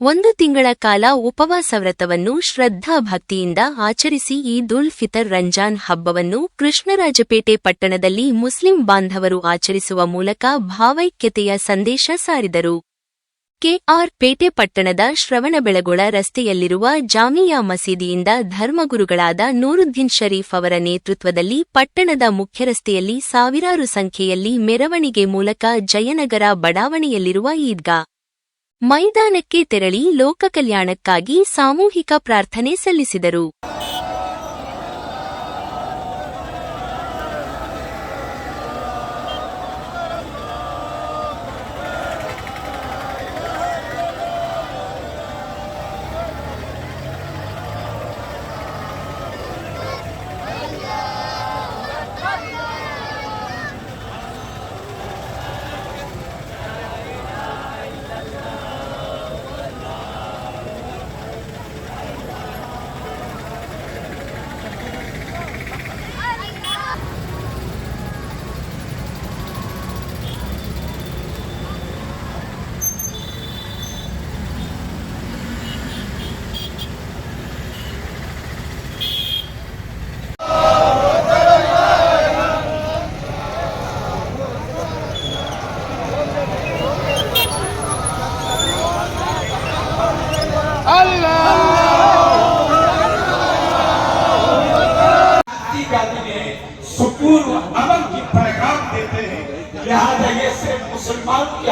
ಒಂದು ತಿಂಗಳ ಕಾಲ ಉಪವಾಸ ವ್ರತವನ್ನು ಶ್ರದ್ಧಾ ಭಕ್ತಿಯಿಂದ ಆಚರಿಸಿ ಈದ್ ಉಲ್ ಫಿತರ್ ರಂಜಾನ್ ಹಬ್ಬವನ್ನು ಕೃಷ್ಣರಾಜಪೇಟೆ ಪಟ್ಟಣದಲ್ಲಿ ಮುಸ್ಲಿಂ ಬಾಂಧವರು ಆಚರಿಸುವ ಮೂಲಕ ಭಾವೈಕ್ಯತೆಯ ಸಂದೇಶ ಸಾರಿದರು. ಕೆಆರ್ ಪೇಟೆ ಪಟ್ಟಣದ ಶ್ರವಣಬೆಳಗೊಳ ರಸ್ತೆಯಲ್ಲಿರುವ ಜಾಮಿಯಾ ಮಸೀದಿಯಿಂದ ಧರ್ಮಗುರುಗಳಾದ ನೂರುದ್ದೀನ್ ಶರೀಫ್ ಅವರ ನೇತೃತ್ವದಲ್ಲಿ ಪಟ್ಟಣದ ಮುಖ್ಯರಸ್ತೆಯಲ್ಲಿ ಸಾವಿರಾರು ಸಂಖ್ಯೆಯಲ್ಲಿ ಮೆರವಣಿಗೆ ಮೂಲಕ ಜಯನಗರ ಬಡಾವಣೆಯಲ್ಲಿರುವ ಈದ್ಗಾ. ಮೈದಾನಕ್ಕೆ ತೆರಳಿ ಲೋಕ ಕಲ್ಯಾಣಕ್ಕಾಗಿ ಸಾಮೂಹಿಕ ಪ್ರಾರ್ಥನೆ ಸಲ್ಲಿಸಿದರು.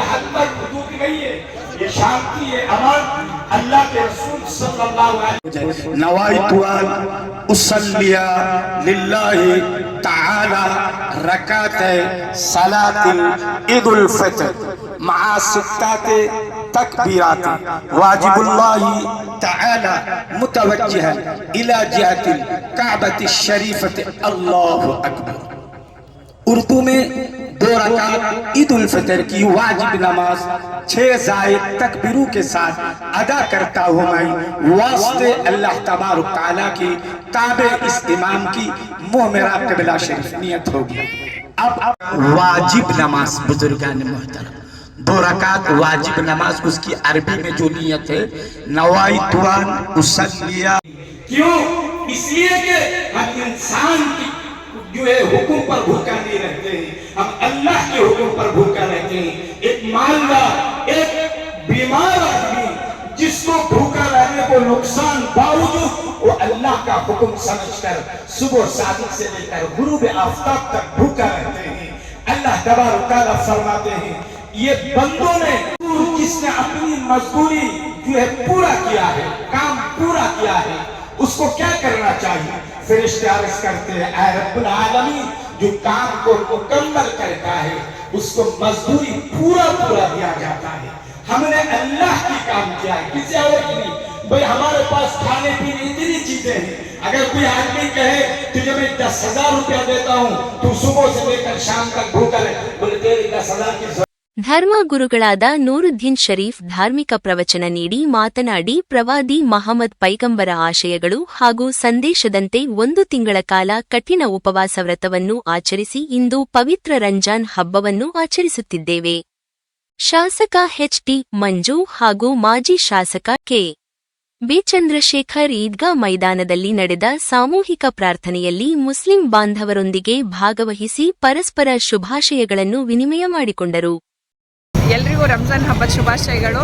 मुसलमान के हद तक हदूद नहीं है ये शांति है अमन अल्लाह के रसूल सल्लल्लाहु अलैहि वसल्लम नवाइतु अन उसल्लिया लिल्लाहि तआला रकात सलातिल ईदुल फितर मआ सित्तात तकबीरात वाजिबुल्लाहि तआला मुतवज्जिहा इला जिहतिल काबति دو رکعت عید الفطر کی واجب نماز چھ زائد تکبیروں کے ساتھ ادا کرتا ہوں میں۔ واسطے اللہ تبارک تعالیٰ کی تابع اس امام کی منہ میرا قبلہ شریف نیت ہوگی۔ اب واجب نماز، بزرگان محترم۔ دو رکعت واجب نماز اس کی عربی میں جو نیت ہے، نوائی توان اسد لیا کیوں؟ اس لیے کہ ہم انسان کی جو ہے حکم پر بھوکا نہیں رہتے ہیں ہم اللہ کے حکم پر بھوکا رہتے ہیں ایک مالدار ایک بیمار آدمی جس کو بھوکا رہنے کو نقصان باوجود وہ اللہ کا حکم سمجھ کر صبح صادق سے لے کر غروب آفتاب تک بھوکا رہتے ہیں اللہ دبار تعالیٰ فرماتے ہیں، یہ بندوں نے جس نے اپنی مزدوری جو ہے پورا کیا ہے، کام پورا کیا ہے، اس کو کیا کرنا چاہیے؟ فرشتہ عرض کرتے ہیں، اے رب العالمین، جو کام کو مکمل کرتا ہے، اس کو مزدوری پورا پورا دیا جاتا ہے۔ ہم نے اللہ کی کام کیا ہے، کسی اور کی نہیں۔ بھئی ہمارے پاس کھانے پینے اتنی چیزیں ہیں۔ اگر کوئی آدمی کہے، تجھے میں دس ہزار روپیہ دیتا ہوں، تو صبح سے لے کر شام تک بھوکا لے بولے تیری دس ہزار کی ಧರ್ಮ ಗುರುಗಳಾದ ನೂರುದ್ದೀನ್ ಶರೀಫ್ ಧಾರ್ಮಿಕ ಪ್ರವಚನ ನೀಡಿ ಮಾತನಾಡಿ ಪ್ರವಾದಿ ಮಹಮ್ಮದ್ ಪೈಗಂಬರ ಆಶಯಗಳು ಹಾಗೂ ಸಂದೇಶದಂತೆ ಒಂದು ತಿಂಗಳ ಕಾಲ ಕಠಿಣ ಉಪವಾಸ ವ್ರತವನ್ನು ಆಚರಿಸಿ ಇಂದು ಪವಿತ್ರ ರಂಜಾನ್ ಹಬ್ಬವನ್ನು ಆಚರಿಸುತ್ತಿದ್ದೇವೆ. ಶಾಸಕ ಎಚ್ಟಿ ಮಂಜು ಹಾಗೂ ಮಾಜಿ ಶಾಸಕ ಕೆ. ಬಿ ಚಂದ್ರಶೇಖರ್ ಈದ್ಗಾ ಮೈದಾನದಲ್ಲಿ ನಡೆದ ಸಾಮೂಹಿಕ ಪ್ರಾರ್ಥನೆಯಲ್ಲಿ ಮುಸ್ಲಿಂ ಬಾಂಧವರೊಂದಿಗೆ ಭಾಗವಹಿಸಿ ಪರಸ್ಪರ ಶುಭಾಶಯಗಳನ್ನು ವಿನಿಮಯ ಮಾಡಿಕೊಂಡರು. ಎಲ್ರಿಗೂ ರಂಜಾನ್ ಹಬ್ಬದ ಶುಭಾಶಯಗಳು.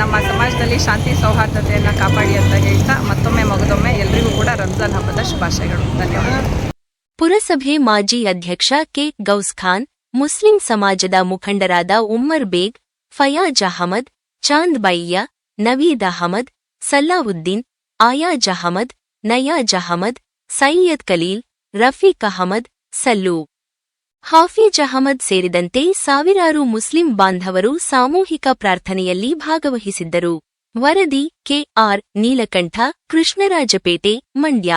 ನಮ್ಮ ಸಮಾಜದಲ್ಲಿ ಶಾಂತಿ ಸೌಹಾರ್ದತೆಯನ್ನು ಕಾಪಾಡಿ ಅಂತ ಹೇಳ್ತಾ ಮತ್ತೊಮ್ಮೆ ಮಗದೊಮ್ಮೆ ಎಲ್ರಿಗೂ ಕೂಡ ರಂಜಾನ್ ಹಬ್ಬದ ಶುಭಾಶಯಗಳು. ಧನ್ಯವಾದ. ಪುರಸಭೆ ಮಾಜಿ ಅಧ್ಯಕ್ಷ ಕೆ ಗೌಸ್ ಖಾನ್, ಮುಸ್ಲಿಂ ಸಮಾಜದ ಮುಖಂಡರಾದ ಉಮ್ಮರ್ ಬೇಗ್, ಫಯಾಜ್ ಅಹಮದ್, ಚಾಂದ್ ಬೈಯ್ಯ, ನವೀದ್ ಅಹಮದ್ ಸಲ್ಲಾವುದ್ದೀನ್ ಆಯಾಜ್ ಅಹಮದ್, ನಯಾಜ್ ಅಹಮದ್, ಸೈಯದ್ ಕಲೀಲ್ ರಫೀಕ್ ಅಹಮದ್, ಸಲ್ಲು. ಹಾಫೀಜ್ ಅಹಮದ್ ಸೇರಿದಂತೆ ಸಾವಿರಾರು ಮುಸ್ಲಿಂ ಬಾಂಧವರು ಸಾಮೂಹಿಕ ಪ್ರಾರ್ಥನೆಯಲ್ಲಿ ಭಾಗವಹಿಸಿದ್ದರು. ವರದಿ ಕೆಆರ್ ನೀಲಕಂಠ ಕೃಷ್ಣರಾಜಪೇಟೆ ಮಂಡ್ಯ.